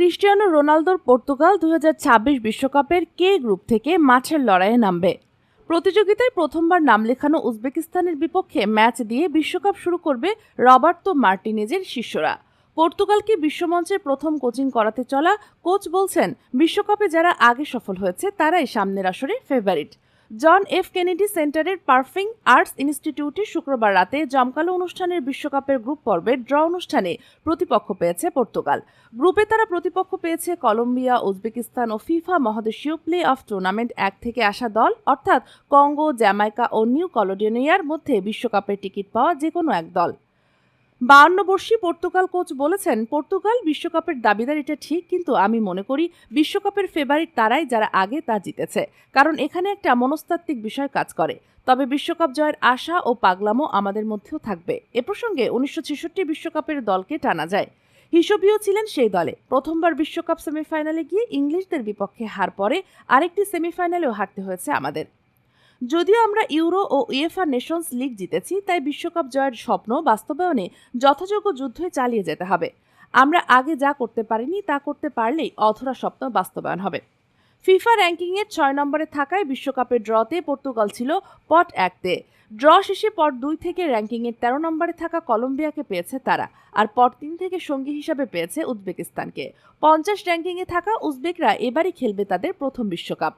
Cristiano রোনালদোর Portugal দু বিশ্বকাপের কে গ্রুপ থেকে মাঠের লড়াইয়ে নামবে? প্রতিযোগিতায় প্রথমবার নাম লেখানো উজবেকিস্তানের বিপক্ষে ম্যাচ দিয়ে বিশ্বকাপ শুরু করবে রবার্তো মার্টিনেজের শিষ্যরা। পর্তুগালকে বিশ্বমঞ্চে প্রথম কোচিং করাতে চলা? কোচ বলছেন, বিশ্বকাপে যারা আগে সফল হয়েছে, তারাই সামনের আসরে ফেভারিট জন এফ কেনেডি সেন্টারের পারফিং আর্টস ইনস্টিটিউটে শুক্রবার রাতে জমকালো অনুষ্ঠানের বিশ্বকাপের গ্রুপ পর্বের ড্র অনুষ্ঠানে প্রতিপক্ষ পেয়েছে পর্তুগাল। গ্রুপে তারা প্রতিপক্ষ পেয়েছে কলম্বিয়া, উজবেকিস্তান ও ফিফা মহাদেশীয় প্লে অফ টুর্নামেন্ট এক থেকে আসা দল, অর্থাৎ কঙ্গো, জ্যামাইকা ও নিউ কলোডিনিয়ার মধ্যে বিশ্বকাপের টিকিট পাওয়া যে কোনো এক দল। বাহান্ন বর্ষী পর্তুগাল কোচ বলেছেন, পর্তুগাল বিশ্বকাপের দাবিদার, এটা ঠিক, কিন্তু আমি মনে করি বিশ্বকাপের ফেভারিট তারাই যারা আগে তা জিতেছে। কারণ এখানে একটা মনস্তাত্ত্বিক বিষয় কাজ করে। তবে বিশ্বকাপ জয়ের আশা ও পাগলামো আমাদের মধ্যেও থাকবে। এ প্রসঙ্গে উনিশশো বিশ্বকাপের দলকে টানা যায়। হিসবিও ছিলেন সেই দলে। প্রথমবার বিশ্বকাপ সেমিফাইনালে গিয়ে ইংলিশদের বিপক্ষে হার পরে আরেকটি সেমিফাইনালেও হারতে হয়েছে আমাদের। যদিও আমরা ইউরো ও উয়েফা নেশনস লিগ জিতেছি, তাই বিশ্বকাপ জয়ের স্বপ্ন বাস্তবায়নে যথাযোগ্য যুদ্ধই চালিয়ে যেতে হবে। আমরা আগে যা করতে পারিনি, তা করতে পারলেই অধরা স্বপ্ন বাস্তবায়ন হবে। ফিফা র্যাঙ্কিংয়ের ছয় নম্বরে থাকায় বিশ্বকাপের ড্রতে পর্তুগাল ছিল পট একতে। ড্র শেষে পট দুই থেকে র্যাঙ্কিংয়ের তেরো নম্বরে থাকা কলম্বিয়াকে পেয়েছে তারা, আর পট তিন থেকে সঙ্গী হিসাবে পেয়েছে উজবেকিস্তানকে। পঞ্চাশ র্যাঙ্কিংয়ে থাকা উজবেকরা এবারই খেলবে তাদের প্রথম বিশ্বকাপ।